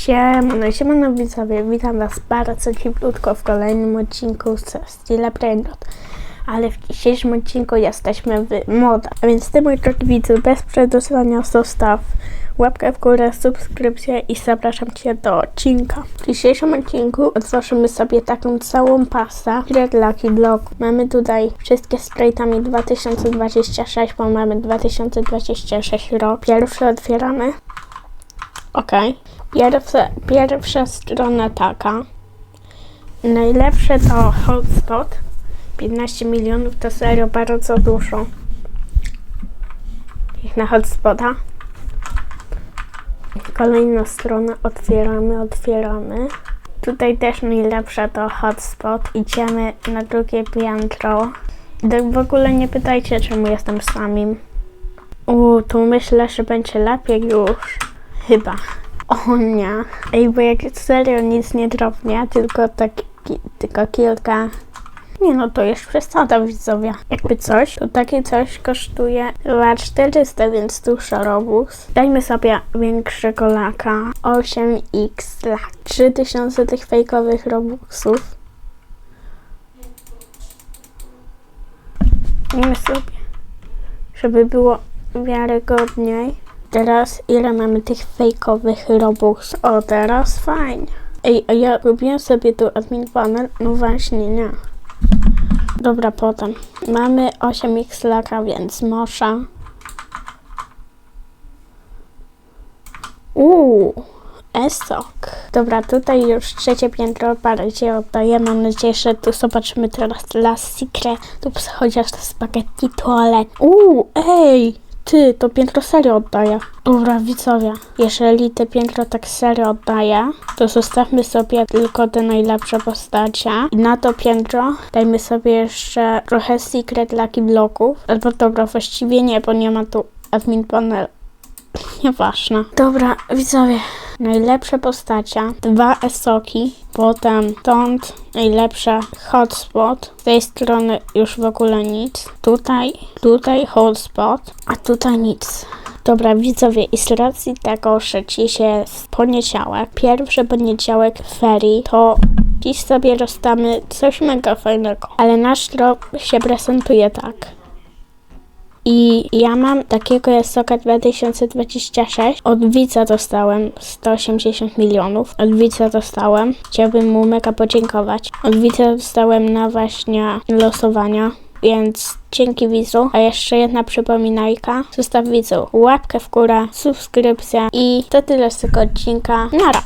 Siemano, siemano widzowie, witam was bardzo cieplutko w kolejnym odcinku z Stila Brainrot. Ale w dzisiejszym odcinku jesteśmy w moda. A więc ty mój drogi widzu, bez przedłużania zostaw łapkę w górę, subskrypcję i zapraszam cię do odcinka. W dzisiejszym odcinku otworzymy sobie taką całą pasę Red Lucky Block. Mamy tutaj wszystkie z trade'ami 2026, bo mamy 2026 rok. Pierwszy otwieramy. Okej. Pierwsza, pierwsza strona taka. Najlepsze to hotspot. 15 milionów to serio bardzo dużo. Jak na hotspota. Kolejna strona otwieramy, otwieramy. Tutaj też najlepsza to hotspot. Idziemy na drugie piętro. Tak w ogóle nie pytajcie, czemu jestem samym. U, tu myślę, że będzie lepiej już. Chyba. O nie. Ej, bo jak serio nic nie drobnie, tylko tak, ki- tylko kilka. Nie no, to już przesada widzowie. Jakby coś, to takie coś kosztuje chyba 400, więc dużo robux. Dajmy sobie większego laka. 8x lak. 3000 tych fejkowych robuxów. Dajmy sobie, żeby było wiarygodniej. Teraz ile mamy tych fejkowych robux? O, teraz fajnie. Ej, a ja robiłem sobie tu admin panel? No właśnie, nie. Dobra, potem. Mamy 8x laka, więc mosza. Uuu, esok. Dobra, tutaj już trzecie piętro bardziej oddaję. Mam nadzieję, że tu zobaczymy teraz Last Secretów, chociaż to spaghetti toalet. Uuu, ej! Ty, to piętro serio oddaję. Dobra, widzowie, jeżeli te piętro tak serio oddaje, to zostawmy sobie tylko te najlepsze postacie. I na to piętro dajmy sobie jeszcze trochę secret lucky bloków. Albo dobra, właściwie nie, bo nie ma tu admin panel. Nieważne. Dobra, widzowie. Najlepsze postacie. Dwa esoki. Potem stąd najlepsze hotspot. Z tej strony już w ogóle nic. Tutaj, tutaj hotspot. A tutaj nic. Dobra, widzowie, i z racji tego, że dziś jest poniedziałek, pierwszy poniedziałek ferii, to dziś sobie rozstamy coś mega fajnego. Ale nasz rok się prezentuje tak. I ja mam takiego Jasoka 2026. Od widza dostałem 180 milionów. Od widza dostałem. Chciałbym mu mega podziękować. Od widza dostałem na właśnie losowania. Więc dzięki widzu. A jeszcze jedna przypominajka. Zostaw widzu łapkę w górę, subskrypcję i to tyle z tego odcinka. Nara!